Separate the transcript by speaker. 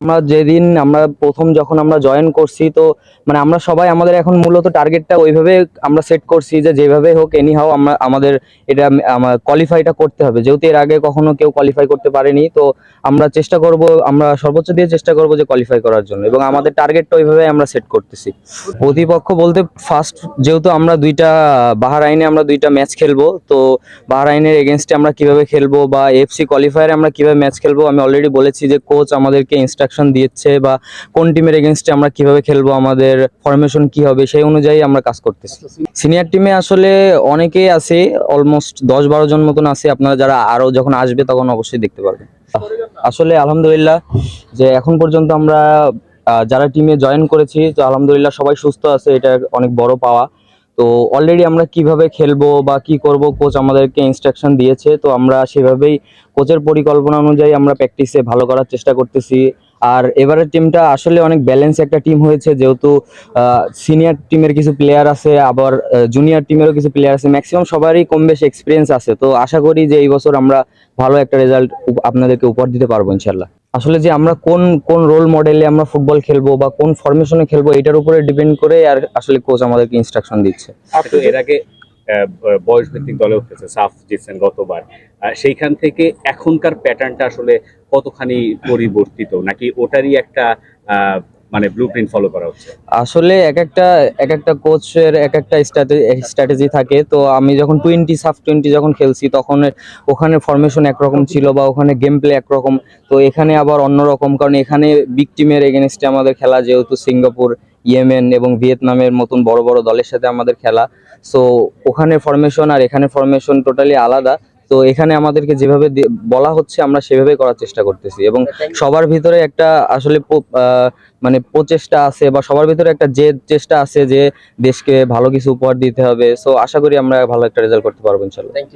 Speaker 1: আমরা যেদিন আমরা প্রথম যখন আমরা জয়েন করছি, তো মানে আমরা সবাই আমাদের এখন মূলত টার্গেটটা ওইভাবে আমরা সেট করছি যে যেভাবে হোক এনি হাও আমরা, আমাদের এটা কোয়ালিফাইটা করতে হবে। যেহেতু এর আগে কখনো কেউ কোয়ালিফাই করতে পারেনি, তো আমরা চেষ্টা করব, আমরা সর্বোচ্চ দিয়ে চেষ্টা করব যে কোয়ালিফাই করার জন্য এবং আমাদের টার্গেটটা ওইভাবে আমরা সেট করতেছি। প্রতিপক্ষ বলতে ফার্স্ট যেহেতু আমরা দুইটা, বাহারাইনে আমরা দুইটা ম্যাচ খেলব, তো বাহারাইনের এগেনস্টে আমরা কীভাবে খেলব বা এফসি কোয়ালিফায়ারে আমরা কীভাবে ম্যাচ খেলব, আমি অলরেডি বলেছি যে কোচ আমাদেরকে ইনস্ট্রাকশন দিচ্ছে বা কোন টিমের এগেনস্টে আমরা কীভাবে খেলব, আমাদের ফরমেশন কি হবে, সেই অনুযায়ী আমরা কাজ করতেছি। সিনিয়র টিমে আসলে অনেকেই আছে অলমোস্ট দশ বারো জন মতন আছে, আপনারা যারা আরও যখন আসবে তখন অবশ্যই দেখতে পারবেন। আসলে আলহামদুলিল্লাহ যে এখন পর্যন্ত আমরা যারা টিমে জয়েন করেছি, তো আলহামদুলিল্লাহ সবাই সুস্থ আছে, এটা অনেক বড় পাওয়া। তো অলরেডি আমরা কীভাবে খেলব বা কি করব কোচ আমাদেরকে ইনস্ট্রাকশন দিয়েছে, তো আমরা সেভাবেই কোচের পরিকল্পনা অনুযায়ী আমরা প্র্যাকটিসে ভালো করার চেষ্টা করতেছি। আর এবারের টিমটা আসলে অনেক ব্যালেন্স একটা টিম হয়েছে যেহেতু সিনিয়র টিমের কিছু প্লেয়ার আছে আবার জুনিয়র টিমেরও কিছু প্লেয়ার আছে ম্যাক্সিমাম সবারই কম বেশি এক্সপিরিয়েন্স আছে। তো আশা করি যে এই বছর আমরা ভালো একটা রেজাল্ট আপনাদেরকে উপহার দিতে পারব ইনশাল্লাহ আসলে যে আমরা কোন কোন রোল মডেলে আমরা ফুটবল খেলব বা কোন ফরমেশনে খেলব এটার উপরে ডিপেন্ড করে আর আসলে কোচ আমাদেরকে ইনস্ট্রাকশন দিচ্ছে।
Speaker 2: তো এর আগে বয়স ভিত্তিক দলে উঠেছে সাফ জিতছেন গতবার। সেইখান থেকে এখনকার প্যাটার্নটা আসলে কতখানি পরিবর্তিত? নাকি ওটারই একটা মানে ব্লু প্রিন্ট ফলো করা হচ্ছে?
Speaker 1: আসলে এক একটা এক একটা কোচের এক একটা স্ট্র্যাটেজি থাকে। তো আমি যখন টোয়েন্টি সাফ টোয়েন্টি যখন খেলছি, তখন ওখানে ফরমেশন একরকম ছিল বা ওখানে গেম প্লে একরকম। তো এখানে আবার অন্যরকম। কারণ এখানে বিগ টিমের এগেনস্টে আমাদের খেলা যেহেতু সিঙ্গাপুর ইয়েমেন এবং ভিয়েতনামের মতন বড় বড় দলের সাথে আমাদের খেলা। সো ওখানে ফরমেশন আর এখানে ফরমেশন টোটালি আলাদা। তো এখানে আমাদেরকে যেভাবে বলা হচ্ছে আমরা সেভাবে করার চেষ্টা করতেছি। এবং সবার ভিতরে একটা আসলে মানে প্রচেষ্টা আছে বা সবার ভিতরে একটা যে চেষ্টা আছে যে দেশকে ভালো কিছু উপহার দিতে হবে। সো আশা করি আমরা ভালো একটা রেজাল্ট করতে পারব ইনশাল্লাহ।